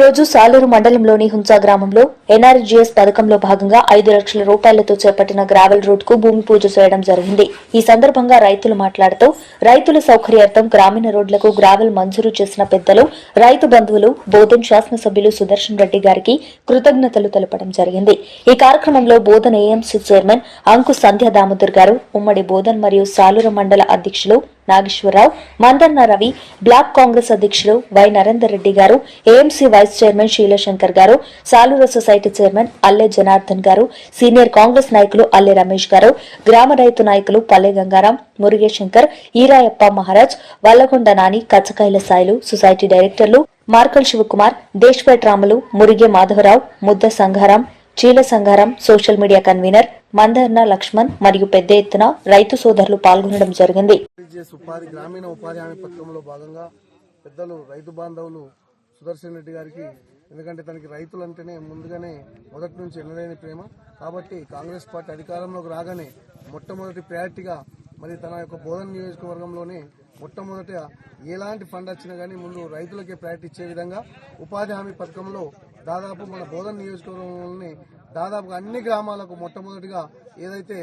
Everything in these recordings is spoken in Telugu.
రోజు సాలూరు మండలంలోని హుంసా గ్రామంలో ఎన్ఆర్జీఎస్ పథకంలో భాగంగా ఐదు లక్షల రూపాయలతో చేపట్టిన గ్రావెల్ రోడ్కు భూమి పూజ చేయడం జరిగింది. ఈ సందర్భంగా రైతులు మాట్లాడుతూ రైతుల సౌకర్యార్థం గ్రామీణ రోడ్లకు గ్రావెల్ మంజూరు చేసిన పెద్దలు రైతు బంధువులు బోధన్ శాసనసభ్యులు సుదర్శన్ రెడ్డి గారికి కృతజ్ఞతలు తెలపడం జరిగింది. ఈ కార్యక్రమంలో బోధన్ ఏఎంసీ చైర్మన్ అంకు సంధ్య దామోదర్ గారు ఉమ్మడి బోధన్ మరియు సాలూరు మండల అధ్యక్షులు నాగేశ్వరరావు మందన్న రవి బ్లాక్ కాంగ్రెస్ అధ్యక్షులు వై నరేందర్ రెడ్డి గారు AMC vice chairman Sheelashankar garu Salura society chairman Alle Janardhan garu senior Congress నాయకులు అల్లె రమేష్ గారు గ్రామ రైతు నాయకులు పల్లె గంగారాం మురుగేశంకర్ ఈరాయప్ప మహారాజ్ వల్లగొండ నాని కచ్చకాయల సాయిలు సొసైటీ డైరెక్టర్లు Markal Shivakumar Deshpet Ramulu Murige Madhavarao Mudda Sangharam Cheela Sangharam social media convener Mandarna Laxman మరియు పెద్ద ఎత్తున రైతు సోదరులు పాల్గొనడం జరిగింది. చేసే ఉపాధి గ్రామీణ ఉపాధి హామీ పథకంలో భాగంగా పెద్దలు రైతు బాంధవులు సుదర్శన్ రెడ్డి గారికి ఎందుకంటే తనకి రైతులంటేనే ముందుగానే మొదటి నుంచి ఎన్నలేని ప్రేమ. కాబట్టి కాంగ్రెస్ పార్టీ అధికారంలోకి రాగానే మొట్టమొదటి ప్రయారిటీగా మరి తన యొక్క బోధన నియోజకవర్గంలోనే మొట్టమొదట ఎలాంటి ఫండ్ వచ్చినా కానీ ముందు రైతులకే ప్రయారిటీ ఇచ్చే విధంగా ఉపాధి హామీ పథకంలో దాదాపు మన బోధన నియోజకవర్గంలోని దాదాపుగా అన్ని గ్రామాలకు మొట్టమొదటిగా ఏదైతే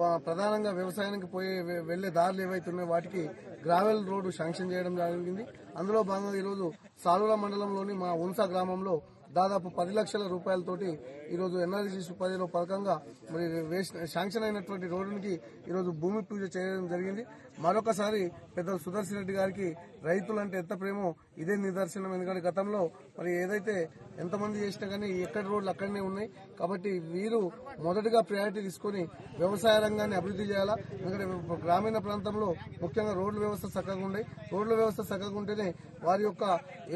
ప్రధానంగా వ్యవసాయానికి పోయే వె- వెళ్ళే దారులు ఏవైతే ఉన్నాయో వాటికి గ్రావెల్ రోడ్డు శాంక్షన్ చేయడం జరిగింది. అందులో భాగంగా ఈరోజు సాలుల మండలంలోని మా ఉన్సా గ్రామంలో దాదాపు పది లక్షల రూపాయలతోటి ఈరోజు ఎన్ఆర్జీ ఉపాధిలో పథకంగా మరి వేసిన శాంక్షన్ అయినటువంటి రోడ్డుకి ఈరోజు భూమి పూజ చేయడం జరిగింది. మరొకసారి పెద్ద సుదర్శన్ రెడ్డి గారికి రైతులంటే ఎంత ప్రేమో ఇదే నిదర్శనం. ఎందుకంటే గతంలో మరి ఏదైతే ఎంతమంది చేసినా కానీ ఎక్కడి రోడ్లు అక్కడనే ఉన్నాయి. కాబట్టి వీరు మొదటగా ప్రయారిటీ తీసుకొని వ్యవసాయ రంగాన్ని అభివృద్ధి చేయాలా? ఎందుకంటే గ్రామీణ ప్రాంతంలో ముఖ్యంగా రోడ్ల వ్యవస్థ చక్కగా ఉండే. రోడ్ల వ్యవస్థ చక్కగా ఉంటేనే వారి యొక్క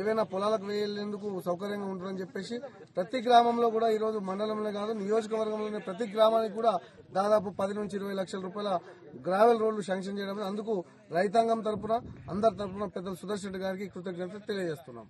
ఏవైనా పొలాలకు వేయలేందుకు సౌకర్యంగా ఉంటుందని చెప్పి చెప్పేసి ప్రతి గ్రామంలో కూడా ఈరోజు మండలంలో కాదు నియోజకవర్గంలోని ప్రతి గ్రామానికి కూడా దాదాపు పది నుంచి ఇరవై లక్షల రూపాయల గ్రావెల్ రోడ్లు శాంక్షన్ చేయడం. అందుకు రైతాంగం తరపున అందరి తరపున పెద్దలు సుదర్శన్ గారికి కృతజ్ఞత తెలియజేస్తున్నాం.